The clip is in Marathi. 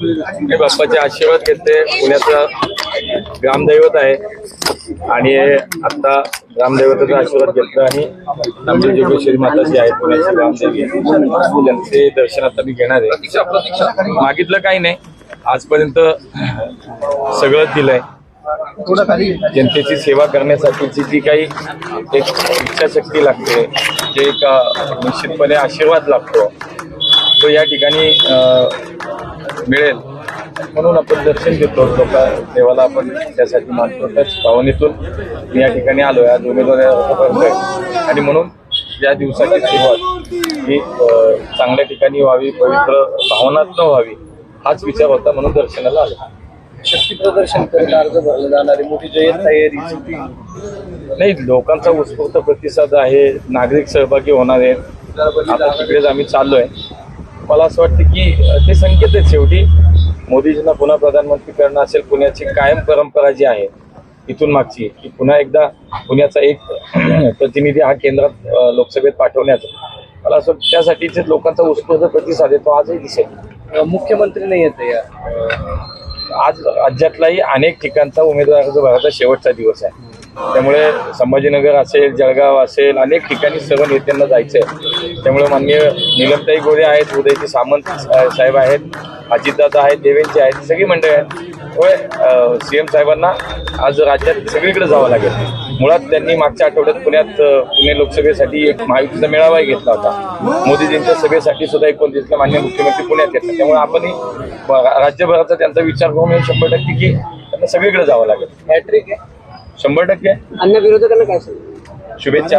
मी बाप्पाचे आशीर्वाद घेते. पुण्याचं ग्रामदैवत आहे. आणि आता ग्रामदैवताचा आशीर्वाद घेतला आणि आमची जोगेश्वरी माताजी आहे पुण्याची ग्रामदेवी. त्यांचे दर्शन आता मी घेणार आहे. मागितलं काही नाही. आजपर्यंत सगळं दिलंय. जनतेची सेवा करण्यासाठीची जी काही एक इच्छाशक्ती लागते जे एक निश्चितपणे आशीर्वाद लागतो. तो या ठिकाणी मिळेल. म्हणून आपण दर्शन घेतो. लोक देवाला आपण त्यासाठी मानतो. त्याच भावनेतून मी या ठिकाणी आलोय. आज उमेदवारी आणि म्हणून या दिवसाची सुरुवात ही चांगल्या ठिकाणी व्हावी पवित्र भावनात्मक व्हावी हाच विचार होता. म्हणून दर्शनाला आलो. शक्ती प्रदर्शन अर्ज भरले जाणारी मोठी जयंत तयारी. नाही लोकांचा उत्स्फूर्त प्रतिसाद आहे. नागरिक सहभागी होणार आहेत. आता तिकडेच आम्ही चाललोय. मला असं वाटतं की ते संकेत आहेत शेवटी. मोदीजींना पुन्हा प्रधानमंत्री करणं असेल पुण्याची कायम परंपरा जी आहे इथून मागची की पुन्हा एकदा पुण्याचा एक प्रतिनिधी हा केंद्रात लोकसभेत पाठवण्याचा. मला असं वाटतं त्यासाठीचे लोकांचा उत्स्फूर्त प्रतिसाद आहे तो आजही दिसेल. मुख्यमंत्री नाही येते या आज राज्यातलाही अनेक ठिकाणचा उमेदवार अर्ज भरायचा शेवटचा दिवस आहे. त्यामुळे संभाजीनगर असेल जळगाव असेल अनेक ठिकाणी सर्व नेत्यांना जायचं आहे त्यामुळे माननीय निलमताई गोरे आहेत उदयजी सामंत साहेब आहेत अजितदादा आहेत देवेंचे आहेत सगळी मंडळी आहेत. त्यामुळे सी एम साहेबांना आज राज्यात सगळीकडे जावं लागेल. मुळात त्यांनी मागच्या आठवड्यात पुण्यात पुणे लोकसभेसाठी एक महायुतीचा मेळावाही घेतला होता. मोदीजींच्या सभेसाठी सुद्धा एकोणतीसला मान्य मुख्यमंत्री पुण्यात घेतला त्यामुळे आपणही राज्यभराचा त्यांचा विचार करून शंभर टक्के की त्यांना सगळीकडे जावं लागेल. हॅट्रिक आहे. शंभर टक्के. अन्य विरोधकांना काय सांगू? शुभेच्छा.